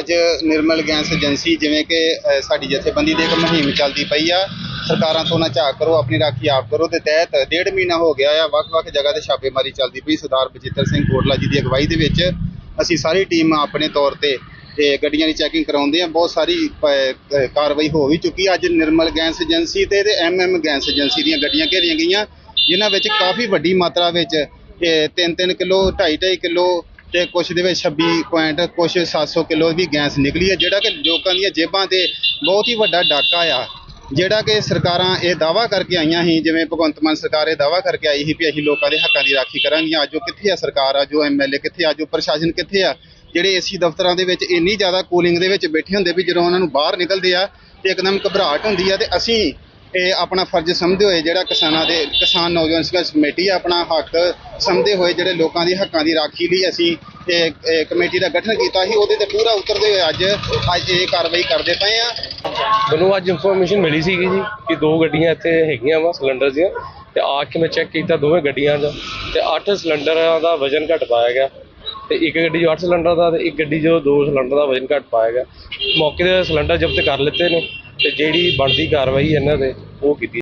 ਅੱਜ ਨਿਰਮਲ gas agency ਜਿਵੇਂ ਕਿ ਸਾਡੀ ਜਥੇਬੰਦੀ ਦੀ ਇੱਕ ਮੁਹਿੰਮ ਚੱਲਦੀ ਪਈ ਆ। ਸਰਕਾਰਾਂ ਤੋਂ ਨਾ ਝਾਕ ਕਰੋ, ਆਪਣੀ ਰਾਖੀ ਆਪ ਕਰੋ ਦੇ ਤਹਿਤ ਡੇਢ ਮਹੀਨਾ ਹੋ ਗਿਆ ਆ, ਵੱਖ-ਵੱਖ ਜਗ੍ਹਾ ਤੇ ਛਾਪੇਮਾਰੀ ਚੱਲਦੀ ਪਈ। ਸਰਦਾਰ ਬਚਿੱਤਰ ਸਿੰਘ ਕੋਟਲਾ ਜੀ ਦੀ ਅਗਵਾਈ ਦੇ ਵਿੱਚ ਅਸੀਂ ਸਾਰੀ ਟੀਮ ਆਪਣੇ ਤੌਰ ਤੇ ਤੇ ਗੱਡੀਆਂ ਦੀ ਚੈਕਿੰਗ ਕਰਾਉਂਦੇ ਆ। ਬਹੁਤ ਸਾਰੀ ਕਾਰਵਾਈ ਹੋ ਵੀ ਚੁੱਕੀ ਅੱਜ ਨਿਰਮਲ ਗੈਸ ਏਜੰਸੀ ਤੇ ਤੇ ਐਮਐਮ ਗੈਸ ਏਜੰਸੀ ਦੀਆਂ ਗੱਡੀਆਂ ਘੇਰੀਆਂ ਗਈਆਂ, ਜਿਨ੍ਹਾਂ ਵਿੱਚ ਕਾਫੀ ਵੱਡੀ ਮਾਤਰਾ ਵਿੱਚ 3-3 ਕਿਲੋ 2.5 ਕਿਲੋ ਤੇ ਕੁਛ ਦੇ ਵਿੱਚ 26 ਪੁਆਇੰਟ ਕੁਛ 700 ਕਿਲੋ ਵੀ ਗੈਸ ਨਿਕਲੀ ਹੈ, ਜਿਹੜਾ ਕਿ ਲੋਕਾਂ ਦੀਆਂ ਜੇਬਾਂ ਤੇ ਬਹੁਤ ਹੀ ਵੱਡਾ ਡਾਕਾ ਆ। ਜਿਹੜਾ ਕਿ ਸਰਕਾਰਾਂ ਇਹ ਦਾਵਾ ਕਰਕੇ ਆਈਆਂ ਸੀ, ਜਿਵੇਂ ਭਗਵੰਤ ਮਾਨ ਸਰਕਾਰ ਇਹ ਦਾਵਾ ਕਰਕੇ ਆਈ ਸੀ ਵੀ ਅਸੀਂ ਲੋਕਾਂ ਦੇ ਹੱਕਾਂ ਦੀ ਰਾਖੀ ਕਰਾਂਗੀਆਂ ਅੱਜ ਉਹ ਕਿੱਥੇ ਆ ਸਰਕਾਰ? ਆ ਜੋ ਐਮਐਲਏ ਕਿੱਥੇ ਆ? ਜੋ ਪ੍ਰਸ਼ਾਸਨ ਕਿੱਥੇ ਆ? ਜਿਹੜੇ ਏਸੀ ਦਫ਼ਤਰਾਂ ਦੇ ਵਿੱਚ ਇੰਨੀ ਜ਼ਿਆਦਾ ਕੂਲਿੰਗ ਦੇ ਵਿੱਚ ਬੈਠੇ ਹੁੰਦੇ ਵੀ ਜਦੋਂ ਉਹਨਾਂ ਨੂੰ ਬਾਹਰ ਨਿਕਲਦੇ ਆ, ਤੇ ਇੱਕਦਮ ਘਬਰਾਹਟ ਹੁੰਦੀ ਆ, ਤੇ ਅਸੀਂ ਇਹ ਆਪਣਾ ਫਰਜ਼ ਸਮਝਦੇ ਹੋਏ ਜਿਹੜਾ ਕਿਸਾਨਾਂ ਦੇ, ਕਿਸਾਨ ਨੌਜਵਾਨ ਸੰਘਰਸ਼ ਕਮੇਟੀ ਆ, ਆਪਣਾ ਹੱਕ ਸਮਝਦੇ ਹੋਏ ਜਿਹੜੇ ਲੋਕਾਂ ਦੇ ਹੱਕਾਂ ਦੀ ਰਾਖੀ ਲਈ ਅਸੀਂ ਇਹ ਕਮੇਟੀ ਦਾ ਗਠਨ ਕੀਤਾ ਸੀ, ਉਹਦੇ ਤੇ ਪੂਰਾ ਉਤਰਦੇ ਹੋਏ ਅੱਜ ਅੱਜ ਇਹ ਕਾਰਵਾਈ ਕਰਦੇ ਪਏ ਆ। ਮੈਨੂੰ ਅੱਜ ਇਨਫੋਰਮੇਸ਼ਨ ਮਿਲੀ ਸੀਗੀ ਜੀ ਕਿ ਦੋ ਗੱਡੀਆਂ ਇੱਥੇ ਹੈਗੀਆਂ ਵਾ ਸਿਲੰਡਰ ਦੀਆਂ, ਤੇ ਆ ਕੇ ਮੈਂ ਚੈੱਕ ਕੀਤਾ ਦੋਵੇਂ ਗੱਡੀਆਂ ਦਾ, ਤੇ 8 ਸਿਲੰਡਰਾਂ ਦਾ ਵਜ਼ਨ ਘੱਟ ਪਾਇਆ ਗਿਆ, ਤੇ ਇੱਕ ਗੱਡੀ 'ਚ 8 ਸਿਲੰਡਰ ਦਾ ਤੇ ਇੱਕ ਗੱਡੀ 'ਚ ਦੋ ਸਿਲੰਡਰ ਦਾ ਵਜ਼ਨ ਘੱਟ ਪਾਇਆ ਗਿਆ। ਮੌਕੇ ਤੇ ਸਿਲੰਡਰ ਜ਼ਬਤ ਕਰ ਲਿੱਤੇ ਨੇ ਤੇ ਜਿਹੜੀ ਬਣਦੀ ਕਾਰਵਾਈ ਇਹਨਾਂ ਦੇ ਉਹ ਕੀਤੀ